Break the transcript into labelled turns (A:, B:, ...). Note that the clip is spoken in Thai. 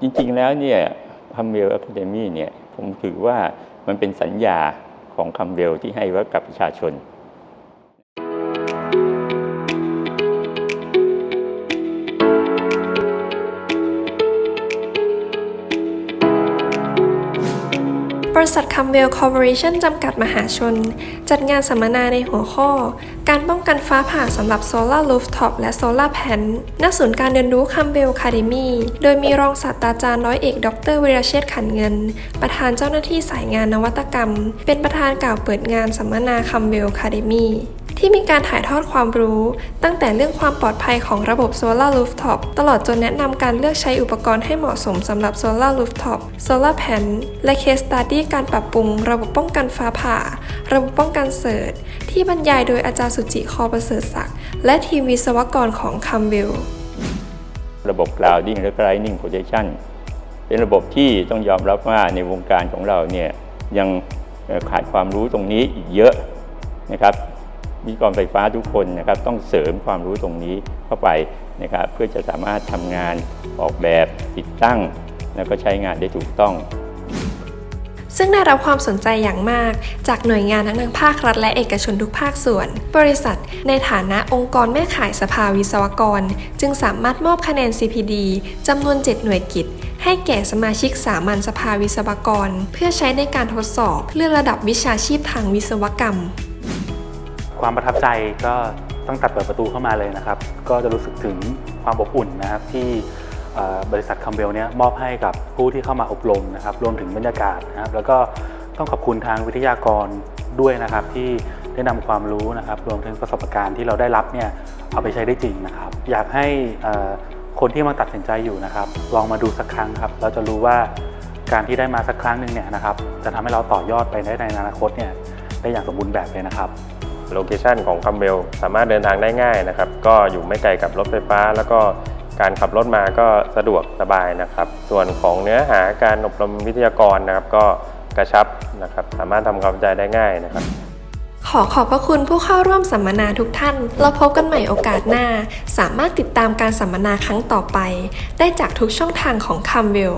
A: จริงๆแล้วเนี่ยคัมเวลอะคาเดมี่เนี่ยผมถือว่ามันเป็นสัญญาของคัมเวลที่ให้ไว้กับประชาชน
B: บริษัทคัมเวลคอร์ปอเรชั่นจำกัดมหาชน จัดงานสัมมนาในหัวข้อ การป้องกันฟ้าผ่าสำหรับโซลารูฟท็อปและโซลาแผ่นณศูนย์การเรียนรู้คัมเวลคาเดมีโดยมีรองศาสตราจารย์ร้อยเอกดรวิรเชษขันเงิน ประธานเจ้าหน้าที่สายงานนวัตกรรม เป็นประธานกล่าวเปิดงานสัมมนาคัมเวลคาเดมี ที่มีการถ่ายทอดความรู้ ตั้งแต่เรื่องความปลอดภัยของระบบ Solar Rooftop ตลอดจนแนะนำการเลือกใช้อุปกรณ์ให้เหมาะสมสำหรับ Solar Rooftop Solar Pan และ Case Study การปรับปรุง ระบบป้องกันฟ้าผ่า ระบบป้องกันเสิร์ชที่บรรยายโดยอาจารย์สุจิคอประเสริฐศักดิ์และทีมวิศวกรของคัมวิล
A: ระบบ clouding และ lightning protection เป็นระบบที่ต้องยอมรับว่าในวงการของเราเนี่ยยังขาดความรู้ตรงนี้อีกเยอะนะครับ วิศวกรไฟฟ้าทุกคนนะครับต้องเสริมความรู้ตรงนี้เข้าไปนะครับเพื่อจะสามารถทำงานออกแบบติดตั้ง แล้วก็ใช้งานได้ถูกต้อง
B: ซึ่งได้รับความสนใจอย่างมาก จากหน่วยงานทั้งทางภาครัฐและเอกชนทุกภาคส่วน บริษัท ในฐานะองค์กรแม่ข่ายสภาวิศวกร จึงสามารถมอบคะแนน CPD จำนวน 7 หน่วยกิจให้แก่สมาชิกสามัญสภาวิศวกร เพื่อใช้ในการทดสอบเลื่อนระดับวิชาชีพทางวิศวกรรม
C: ความประทับใจก็ตั้งแต่เปิดประตูเข้ามาเลยนะครับ ก็จะรู้สึกถึงความอบอุ่นนะครับที่บริษัทคัมเบลเนี่ยมอบให้กับผู้ที่เข้ามาอบรมนะครับ รวมถึงบรรยากาศนะครับ แล้วก็ต้องขอบคุณทางวิทยากรด้วยนะครับ ที่ได้นำความรู้นะครับ รวมถึงประสบการณ์ที่เราได้รับเนี่ยเอาไปใช้ได้จริงนะครับ อยากให้คนที่มาตัดสินใจอยู่นะครับ ลองมาดูสักครั้งครับ เราจะรู้ว่าการที่ได้มาสักครั้งหนึ่งเนี่ยนะครับ จะทำให้เราต่อยอดไปได้ในอนาคตเนี่ยได้อย่างสมบูรณ์แบบเลยนะครับ
D: โลเคชันของคัมเบลสามารถเดินทางได้ง่ายนะครับ ก็อยู่ไม่ไกลกับรถไฟฟ้า แล้วก็การขับรถมาก็สะดวกสบายนะครับ ส่วนของเนื้อหาการอบรมวิทยากรนะครับ ก็กระชับนะครับ สามารถทำความเข้าใจได้ง่ายนะครับ
B: ขอขอบพระคุณผู้เข้าร่วมสัมมนาทุกท่าน เราพบกันใหม่โอกาสหน้า สามารถติดตามการสัมมนาครั้งต่อไป ได้จากทุกช่องทางของคัมเวล